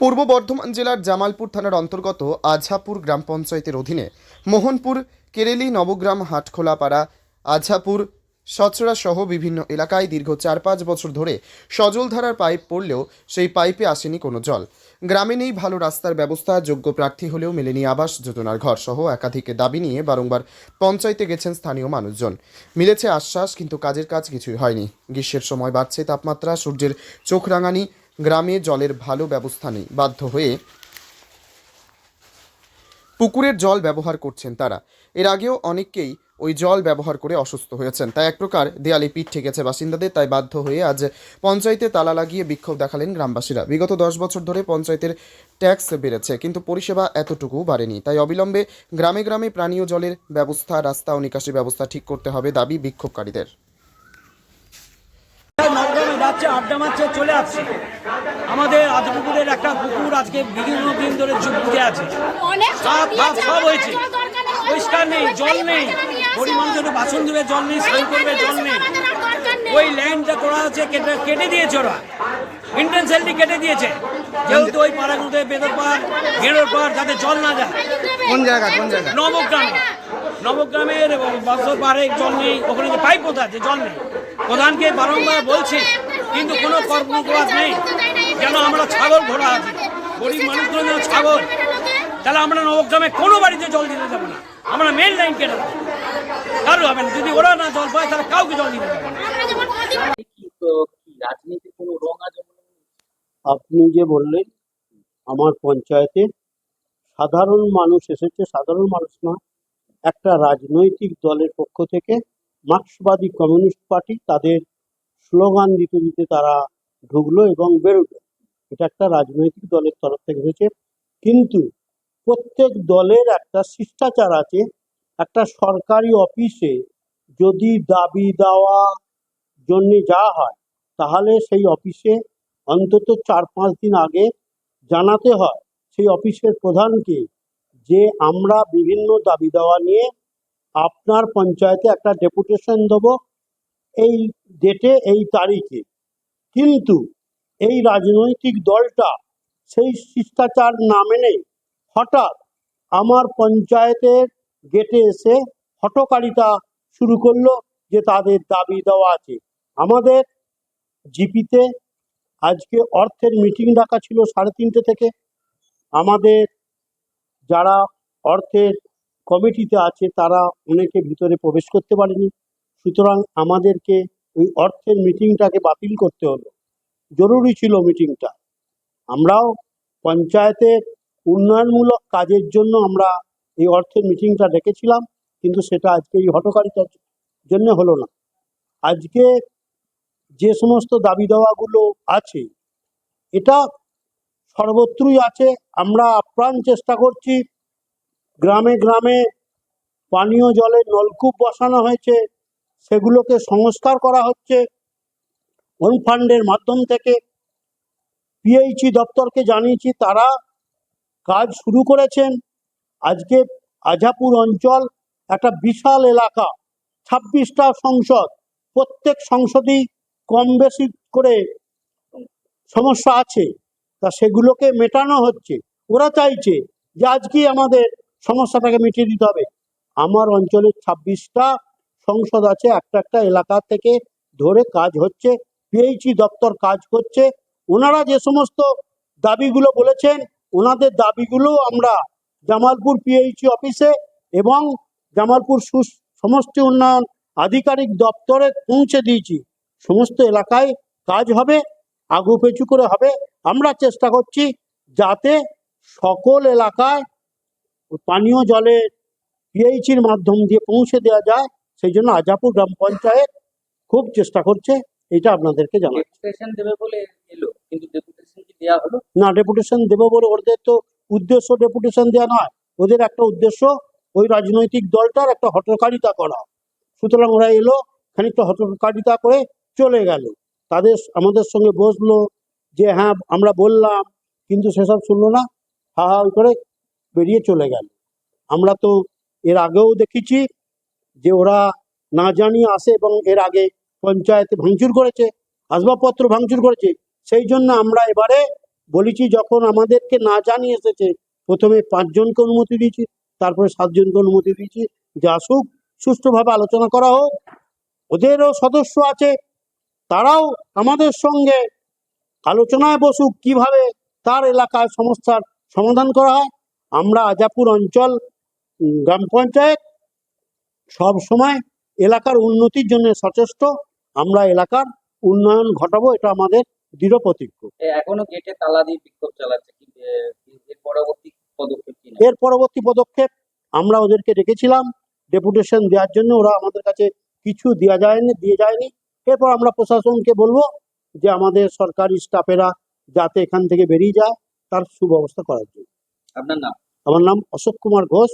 পূর্ব বর্ধমান জেলার জামালপুর থানার অন্তর্গত আঝাপুর গ্রাম পঞ্চায়েতের অধীনে মোহনপুর, কেরেলি, নবগ্রাম, হাটখোলাপাড়া আঝাপুর সচরা সহ বিভিন্ন এলাকায় দীর্ঘ চার পাঁচ বছর ধরে সজলধারার পাইপ পড়লেও সেই পাইপে আসেনি কোনো জল। গ্রামে নেই ভালো রাস্তার ব্যবস্থা, যোগ্য প্রার্থী হলেও মেলেনি আবাস যোজনার ঘর সহ একাধিক দাবি নিয়ে বারংবার পঞ্চায়েতে গেছেন স্থানীয় মানুষজন। মিলেছে আশ্বাস, কিন্তু কাজের কাজ কিছুই হয়নি। গ্রীষ্মের সময় বাড়ছে তাপমাত্রা, সূর্যের চোখ রাঙানি গ্রামে জলের ভালো ব্যবস্থা নেই। বাধ্য হয়ে পুকুরের জল ব্যবহার করছেন তারা। এর আগেও অনেককেই ওই জল ব্যবহার করে অসুস্থ হয়েছেন। তাই এক প্রকার দেয়ালে পিঠ ঠেকেছে বাসিন্দাদের, তাই বাধ্য হয়ে আজ পঞ্চায়েতে তালা লাগিয়ে বিক্ষোভ দেখালেন গ্রামবাসীরা। বিগত দশ বছর ধরে পঞ্চায়েতের ট্যাক্স বেড়েছে, কিন্তু পরিষেবা এতটুকু বাড়েনি। তাই অবিলম্বে গ্রামে গ্রামে পানীয় জলের ব্যবস্থা, রাস্তা ও নিকাশি ব্যবস্থা ঠিক করতে হবে দাবি বিক্ষোভকারীদের। যাচ্ছে আড্ডা মারছে চলে আসছে। আমাদের আজপুকুরের একটা পুকুর আজকে বিভিন্ন দিন ধরে চুপ বুঝে আছে। অনেক সাপ ফাপ সব হয়েছে। পরিষ্কার নেই জল নেই। গরিব মানুষের বাসন ধুবে জল নেই স্নান করবে জল নেই। ওই লাইনটা করা আছে কেটে কেটে দিয়েছে ওরা। ইন্টেনশনালি কেটে দিয়েছে। যেহেতু ওই পাড়াগুলোতে বেদর পাড় গেঁড়োর পাড় যাতে জল না যায়। কোন জায়গা কোন জায়গা? নবগ্রাম। নবগ্রামের বছর পাড়ে জল নেই ওখানে যে পাইপ কোথা আছে জল নেই। প্রধানকে বারংবার বলছে কিন্তু কোনো কর্মকলাপ নেই। যেন আমরা ছাগল ঘোড়া আছি। গরিব মানুষগুলো যেন ছাগল। তাহলে আমরা নবগ্রামে কোনো বাড়িতে জল দিতে যাব না। আমরা মেন লাইন কেটে দেবো কারও হবে না। যদি ওরা না জল পায় তাহলে কাউকে জল দিতে যাব না। আপনি যে বললেন আমার পঞ্চায়েতে সাধারণ মানুষ এসেছে। সাধারণ মানুষ না একটা রাজনৈতিক দলের পক্ষ থেকে মার্ক্সবাদী কমিউনিস্ট পার্টি তাদের স্লোগান দিতে দিতে তারা ঢুকলো এবং বেরোলো। এটা একটা রাজনৈতিক দলের তরফ থেকে হয়েছে। কিন্তু প্রত্যেক দলের একটা শিষ্টাচার আছে। একটা সরকারি অফিসে যদি দাবি দেওয়া জন্যে যাওয়া হয়, তাহলে সেই অফিসে অন্তত চার পাঁচ দিন আগে জানাতে হয়, সেই অফিসের প্রধানকে যে আমরা বিভিন্ন দাবি দেওয়া নিয়ে আপনার পঞ্চায়েতে একটা ডেপুটেশন দেব এই ডেটে এই তারিখে। কিন্তু এই রাজনৈতিক দলটা সেই শিষ্টাচার না মেনে হঠাৎ আমার পঞ্চায়েতের গেটে এসে হটকারিতা শুরু করল যে তাদের দাবি দেওয়া আছে। আমাদের জিপিতে আজকে অর্থের মিটিং ডাকা ছিল সাড়ে তিনটে থেকে। আমাদের যারা অর্থের কমিটিতে আছে তারা অনেকে ভিতরে প্রবেশ করতে পারেনি। সুতরাং আমাদেরকে ওই অর্থের মিটিংটাকে বাতিল করতে হলো। জরুরি ছিল মিটিংটা। আমরাও পঞ্চায়েতের উন্নয়নমূলক কাজের জন্য আমরা এই অর্থের মিটিংটা ডেকেছিলাম, কিন্তু সেটা আজকে এই হটকারিতার জন্য হলো না। আজকে যে সমস্ত দাবি দেওয়াগুলো আছে, এটা সর্বত্রই আছে। আমরা আপ্রাণ চেষ্টা করছি। গ্রামে গ্রামে পানীয় জলের নলকূপ বসানো হয়েছে। সেগুলোকে সংস্কার করা হচ্ছে। ওন ফান্ডের মাধ্যম থেকে পিএইচই দপ্তরকে জানিয়েছি, তারা কাজ শুরু করেছেন। আজকে আজাপুর অঞ্চল একটা বিশাল এলাকা, ছাব্বিশটা সংসদ, প্রত্যেক সংসদেই কম বেশি করে সমস্যা আছে, তা সেগুলোকে মেটানো হচ্ছে। ওরা চাইছে যে আজকেই আমাদের সমস্যাটাকে মিটিয়ে দিতে হবে। আমার অঞ্চলের ছাব্বিশটা সংসদ আছে, একটা একটা এলাকা থেকে ধরে কাজ হচ্ছে, পিএইচই দপ্তর কাজ করছে। ওনারা যে সমস্ত দাবিগুলো বলেছেন, ওনাদের দাবিগুলো আমরা জামালপুর পিএইচই অফিসে এবং জামালপুর সমষ্টি উন্নয়ন আধিকারিক দপ্তরে পৌঁছে দিয়েছি। সমস্ত এলাকায় কাজ হবে, আগু পেছু করে হবে। আমরা চেষ্টা করছি যাতে সকল এলাকায় পানীয় জলের পিএইচির মাধ্যম দিয়ে পৌঁছে দেওয়া যায়। সেই জন্য আজাপুর গ্রাম পঞ্চায়েত খুব চেষ্টা করছে এটা আপনাদেরকে হলো? না ডেপুটেশন দেবো বলে ওদের তো উদ্দেশ্য ডেপুটেশন দেওয়া নয়। ওদের একটা উদ্দেশ্য ওই রাজনৈতিক দলটার একটা হটকারিতা করা। সুতরাং ওরা এলো খানিকটা হটকারিতা করে চলে গেল। তাদের আমাদের সঙ্গে বসল যে হ্যাঁ আমরা বললাম কিন্তু সেসব শুনলো না। হা হা করে বেরিয়ে চলে গেল। আমরা তো এর আগেও দেখেছি যে ওরা না জানিয়ে আসে এবং এর আগে পঞ্চায়েতে ভাঙচুর করেছে, আসবাবপত্র ভাঙচুর করেছে, সেই জন্য আমরা এবারে বলেছি যখন আমাদেরকে না জানিয়ে এসেছে, প্রথমে পাঁচজনকে অনুমতি দিয়েছি, তারপরে সাতজনকে অনুমতি দিয়েছি, যে আসুক, সুষ্ঠুভাবে আলোচনা করা হোক, ওদেরও সদস্য আছে, তারাও আমাদের সঙ্গে আলোচনায় বসুক কীভাবে তার এলাকার সমস্যার সমাধান করা হয়। আমরা আজাপুর অঞ্চল গ্রাম পঞ্চায়েত সব সময় এলাকার উন্নতির জন্য সচেষ্ট। আমরা এলাকার উন্নয়ন ঘটাবো এটা আমাদের দৃঢ় প্রতিজ্ঞ। এখনও গেটে তালা দিয়ে বিক্ষোভ চালাচ্ছে এর পরবর্তী পদক্ষেপ এর পরবর্তী পদক্ষেপ আমরা ওদেরকে রেখেছিলাম ডেপুটেশন দেওয়ার জন্য ওরা আমাদের কাছে কিছু দেওয়া যায়নি দিয়ে যায়নি। এরপর আমরা প্রশাসনকে বলব যে আমাদের সরকারি স্টাফেরা যাতে এখান থেকে বেরিয়ে যায় তার সুব্যবস্থা করার জন্য। আপনার নাম? আমার নাম অশোক কুমার ঘোষ।